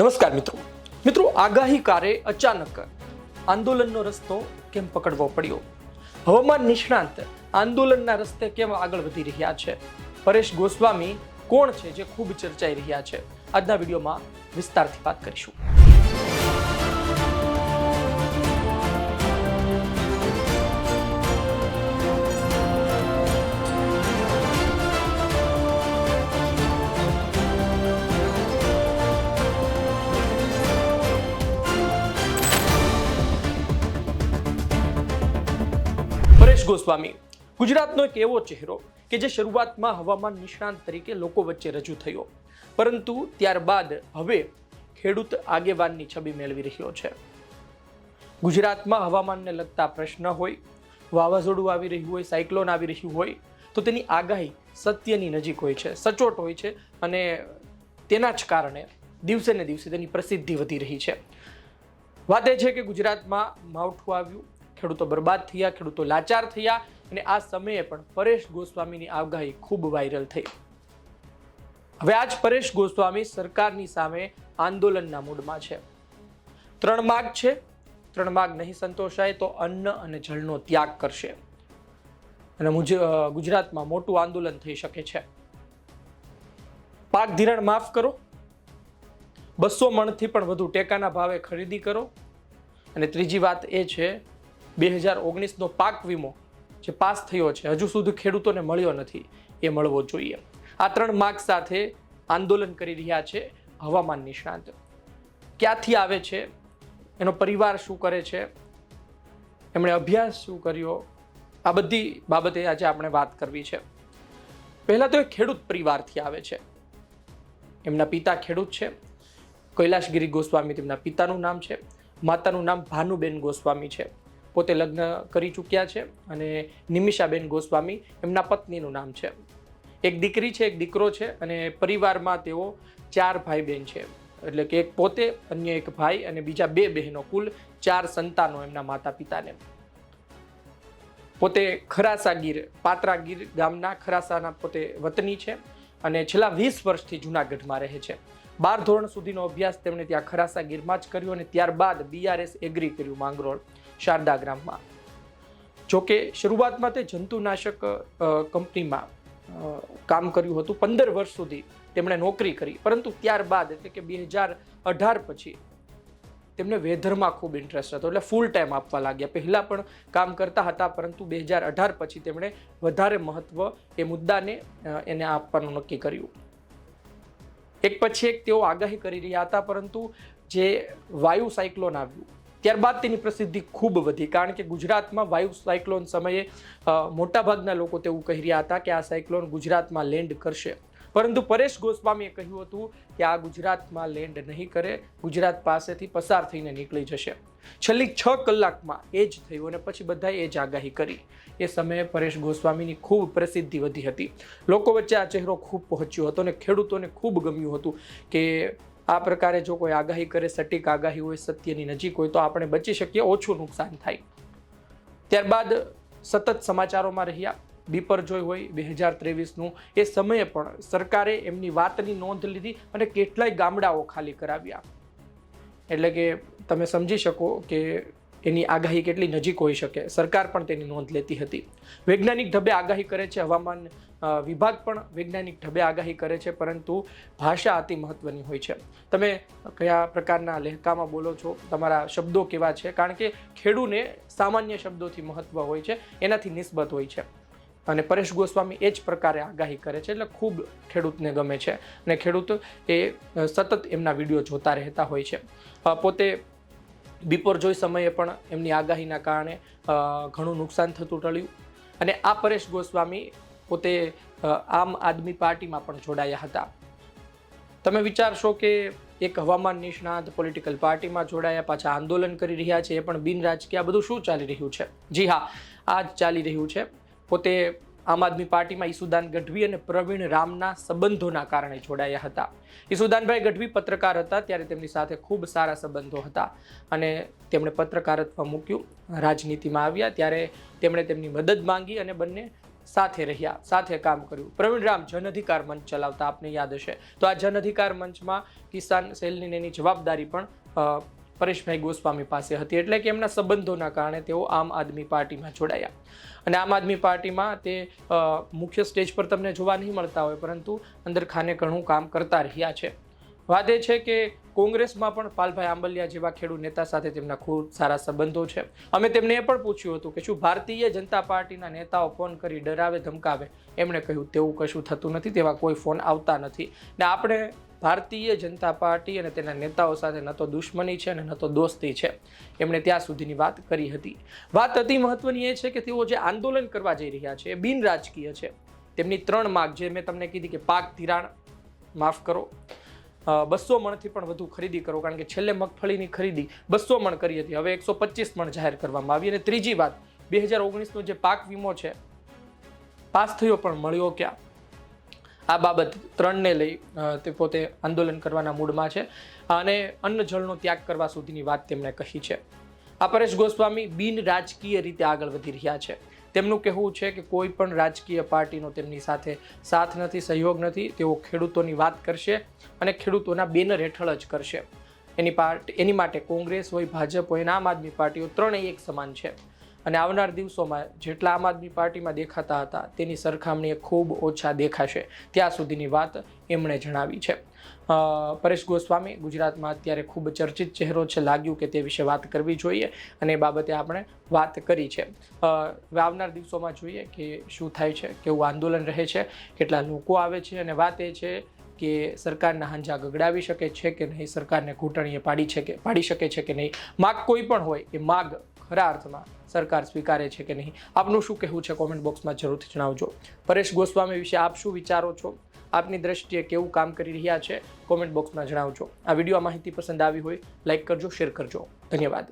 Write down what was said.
નમસ્કાર મિત્રો. મિત્રો, આગાહીકારે અચાનક આંદોલનનો રસ્તો કેમ પકડવો પડ્યો? હવામાન નિષ્ણાંત આંદોલનના રસ્તે કેમ આગળ વધી રહ્યા છે? પરેશ ગોસ્વામી કોણ છે જે ખૂબ ચર્ચાઈ રહ્યા છે? આજના વિડીયોમાં વિસ્તારથી વાત કરીશું. ગોસ્વામી, ગુજરાતનો એક એવો ચહેરો કે જે શરૂઆતમાં હવામાન નિષ્ણાંત તરીકે લોકો વચ્ચે રજૂ થયો. પરંતુ ત્યારબાદ હવે ખેડૂત આગેવાનની છબી મેળવી રહ્યો છે. ગુજરાતમાં હવામાનને લગતા પ્રશ્ન હોય, વાવાઝોડું આવી રહ્યું હોય, સાયક્લોન આવી રહ્યું હોય, તો તેની આગાહી સત્યની નજીક હોય છે, સચોટ હોય છે અને તેના જ કારણે દિવસે ને દિવસે તેની પ્રસિદ્ધિ વધી રહી છે. વાત એ છે કે ગુજરાતમાં માવઠું આવ્યું ખેડૂતો બરબાદ થયા, ખેડૂતો લાચાર થયા અને આ સમયે પણ પરેશ ગોસ્વામીની આગાહી ખૂબ વાયરલ થઈ. હવે આજ પરેશ ગોસ્વામી સરકારની સામે આંદોલનના મૂડમાં છે. ત્રણ માગ છે. ત્રણ માગ નહીં સંતોષાય તો અન્ન અને જળનો ત્યાગ કરશે. અને ગુજરાતમાં મોટું આંદોલન થઈ શકે છે. પાક ધિરાણ માફ કરો. બસો મણથી પણ વધુ ટેકાના ભાવે ખરીદી કરો. અને ત્રીજી વાત એ છે બે હજાર ઓગણીસનો પાક વીમો જે પાસ થયો છે, હજુ સુધી ખેડૂતોને મળ્યો નથી, એ મળવો જોઈએ. આ ત્રણ માગ સાથે આંદોલન કરી રહ્યા છે હવામાન નિષ્ણાંત. ક્યાંથી આવે છે, એનો પરિવાર શું કરે છે, એમણે અભ્યાસ શું કર્યો, આ બધી બાબતે આજે આપણે વાત કરવી છે. પહેલાં તો એ ખેડૂત પરિવારથી આવે છે. એમના પિતા ખેડૂત છે. કૈલાશગીરી ગોસ્વામી તેમના પિતાનું નામ છે. માતાનું નામ ભાનુબેન ગોસ્વામી છે. પોતે લગ્ન કરી ચૂક્યા છે અને નિમિષાબેન ગોસ્વામી એમના પત્નીનું નામ છે. એક દીકરી છે, એક દીકરો છે અને પરિવારમાં તેઓ ચાર ભાઈ બહેન છે. એટલે કે એક પોતે, અન્ય એક ભાઈ અને બીજા બે બહેનો, કુલ ચાર સંતાનો એમના માતા પિતાને પોતે ખરાસા ગીર પાત્રા ગીર ગામના ખરાસાના પોતે વતની છે અને છેલ્લા વીસ વર્ષથી જુનાગઢમાં રહે છે. બાર ધોરણ સુધીનો અભ્યાસ તેમણે ત્યાં ખરાસા ગીરમાં જ કર્યો અને ત્યારબાદ બીઆરએસ એગ્રી કર્યું માંગરોળ શારદા ગ્રામમાં. જોકે શરૂઆતમાં તે જંતુનાશક કંપનીમાં કામ કર્યું હતું. પંદર વર્ષ સુધી તેમણે નોકરી કરી. પરંતુ ત્યારબાદ એટલે કે બે હજાર અઢાર પછી તેમને વેધરમાં ખૂબ ઇન્ટરેસ્ટ હતો. એટલે ફૂલ ટાઈમ આપવા લાગ્યા. પહેલાં પણ કામ કરતા હતા, પરંતુ બે હજાર અઢાર પછી તેમણે વધારે મહત્ત્વ એ મુદ્દાને એને આપવાનું નક્કી કર્યું. એક પછી એક તેઓ આગાહી કરી રહ્યા હતા, પરંતુ જે વાયુ સાયક્લોન આવ્યું, ત્યારબાદ તેની પ્રસિદ્ધિ ખૂબ વધી, કારણ કે ગુજરાતમાં વાયુ સાયક્લોન સમયે મોટાભાગના લોકો તેવું કહી રહ્યા હતા કે આ સાયક્લોન ગુજરાતમાં લેન્ડ કરશે. પરંતુ પરેશ ગોસ્વામીએ કહ્યું હતું કે આ ગુજરાતમાં લેન્ડ નહીં કરે, ગુજરાત પાસેથી પસાર થઈને નીકળી જશે. છેલ્લી છ કલાકમાં એ જ થયું અને પછી બધાએ એ જ આગાહી કરી. એ સમયે પરેશ ગોસ્વામીની ખૂબ પ્રસિદ્ધિ વધી હતી. લોકો વચ્ચે આ ચહેરો ખૂબ પહોંચ્યો હતો અને ખેડૂતોને ખૂબ ગમ્યું હતું કે આ પ્રકારે જો કોઈ આગાહી કરે, સટીક આગાહી હોય, સત્યની નજીક હોય તો આપણે બચી શકીએ, ઓછું નુકસાન થાય. ત્યારબાદ સતત સમાચારોમાં રહ્યા. બીપરજોય હોય, બે હજાર ત્રેવીસનું. એ સમયે પણ સરકારે એમની વાતની નોંધ લીધી અને કેટલાય ગામડાઓ ખાલી કરાવ્યા. એટલે કે તમે સમજી શકો કે એની આગાહી કેટલી નજીક હોઈ શકે. સરકાર પણ તેની નોંધ લેતી હતી. વૈજ્ઞાનિક ઢબે આગાહી કરે છે, હવામાન વિભાગ પણ વૈજ્ઞાનિક ઢબે આગાહી કરે છે, પરંતુ ભાષા અતિ મહત્વની હોય છે. તમે કયા પ્રકારના લહેકામાં બોલો છો, તમારા શબ્દો કેવા છે? કારણ કે ખેડૂને સામાન્ય શબ્દોથી મહત્વ હોય છે, એનાથી નિસ્બત હોય છે. અને પરેશ ગોસ્વામી એ જ પ્રકારે આગાહી કરે છે. એટલે ખૂબ ખેડૂતને ગમે છે અને ખેડૂત એ સતત એમના વીડિયો જોતા રહેતા હોય છે. પોતે બિપોર જોઈ સમયે પણ એમની આગાહીના કારણે ઘણું નુકસાન થતું ટળ્યું અને આ પરેશ ગોસ્વામી પોતે આમ આદમી પાર્ટીમાં પણ જોડાયા હતા. તમે વિચારશો કે એક હવામાન નિષ્ણાત પોલિટિકલ પાર્ટીમાં જોડાયા, પાછા આંદોલન કરી રહ્યા છે, એ પણ બિન રાજકીય બધું શું ચાલી રહ્યું છે? જી હા, આ જ ચાલી રહ્યું છે. પોતે આમ આદમી પાર્ટીમાં ઈસુદાન ગઢવી અને પ્રવીણ રામના સંબંધોના કારણે જોડાયા હતા. ઈસુદાનભાઈ ગઢવી પત્રકાર હતા ત્યારે તેમની સાથે ખૂબ સારા સંબંધો હતા અને તેમણે પત્રકારત્વ મૂક્યું, રાજનીતિમાં આવ્યા ત્યારે તેમણે તેમની મદદ માંગી અને બંને સાથે રહ્યા, સાથે કામ કર્યું. પ્રવીણ રામ જન અધિકાર મંચ ચલાવતા, આપને યાદ હશે. તો આ જન અધિકાર મંચમાં કિસાન સેલની એની જવાબદારી પણ પરેશભાઈ ગોસ્વામી પાસે હતી એટલે કે એમના સંબંધોના કારણે તેઓ આમ આદમી પાર્ટીમાં જોડાયા. અને આમ આદમી પાર્ટીમાં તે મુખ્ય સ્ટેજ પર તમને જોવા નહીં મળતા હોય, પરંતુ અંદર ખાને ઘણું કામ કરતા રહ્યા છે. વાત એ છે કે કોંગ્રેસમાં પણ પાલભાઈ આંબલિયા જેવા ખેડૂત નેતા સાથે તેમના ખૂબ સારા સંબંધો છે. અમે તેમને એ પણ પૂછ્યું હતું કે શું ભારતીય જનતા પાર્ટીના નેતાઓ ફોન કરી ડરાવે, ધમકાવે? એમણે કહ્યું, તેવું કશું થતું નથી, તેવા કોઈ ફોન આવતા નથી. ને આપણે ભારતીય જનતા પાર્ટી અને તેના નેતાઓ સાથે ન તો દુશ્મની છે અને ન તો દોસ્તી છે. એમણે ત્યાં સુધીની વાત કરી હતી. વાત અતિ મહત્વની એ છે કે તેઓ જે આંદોલન કરવા જઈ રહ્યા છે એ બિન રાજકીય છે. તેમની ત્રણ માગ જે મેં તમને કીધી કે પાક ધિરાણ, માફ કરો બસો મણથી પણ વધુ ખરીદી કરો, કારણ કે છેલ્લે મગફળીની ખરીદી બસો મણ કરી હતી. હવે એકસો પચીસ મણ જાહેર કરવામાં આવી. અને ત્રીજી વાત, બે હજાર ઓગણીસનો જે પાક વીમો છે, પાસ થયો પણ મળ્યો ક્યાં? આ બાબત ત્રણને લઈ તે પોતે આંદોલન કરવાના મૂડમાં છે અને અન્ન જળનો ત્યાગ કરવા સુધીની વાત તેમણે કહી છે. આ પરેશ ગોસ્વામી બિન રાજકીય રીતે આગળ વધી રહ્યા છે. તેમનું કહેવું છે કે કોઈ પણ રાજકીય પાર્ટીનો તેમની સાથે સાથ નથી, સહયોગ નથી, તેઓ ખેડૂતોની વાત કરશે અને ખેડૂતોના બેનર હેઠળ જ કરશે. એની પાર્ટ, એની માટે કોંગ્રેસ હોય, ભાજપ હોય અને આમ આદમી પાર્ટીઓ ત્રણેય એક સમાન છે. અને આવનાર દિવસોમાં જેટલા આમ આદમી પાર્ટીમાં દેખાતા હતા, તેની સરખામણીએ ખૂબ ઓછા દેખાશે. ત્યાં સુધીની વાત એમણે જણાવી છે. પરેશ ગોસ્વામી, ગુજરાતમાં અત્યારે ખૂબ ચર્ચિત ચહેરો છે, લાગ્યું કે તે વિશે વાત કરવી જોઈએ અને એ બાબતે આપણે વાત કરી છે. આવનાર દિવસોમાં જોઈએ કે શું થાય છે, કેવું આંદોલન રહે છે, કેટલા લોકો આવે છે અને વાત એ છે કે સરકારના હાંજા ગગડાવી શકે છે કે નહીં, સરકારને ઘૂંટણીએ પાડી છે કે, પાડી શકે છે કે નહીં. માગ કોઈ પણ હોય એ માગ ખરા અર્થમાં સરકાર સ્વીકારે છે કે નહીં? આપનું શું કહેવું છે? કોમેન્ટ બોક્સમાં જરૂરથી જણાવજો. પરેશ ગોસ્વામી વિશે આપ શું વિચારો છો? આપની દ્રષ્ટિએ કેવું કામ કરી રહ્યા છે? કોમેન્ટ બોક્સમાં જણાવજો. આ વીડિયો માહિતી પસંદ આવી હોય લાઇક કરજો શેર કરજો. ધન્યવાદ.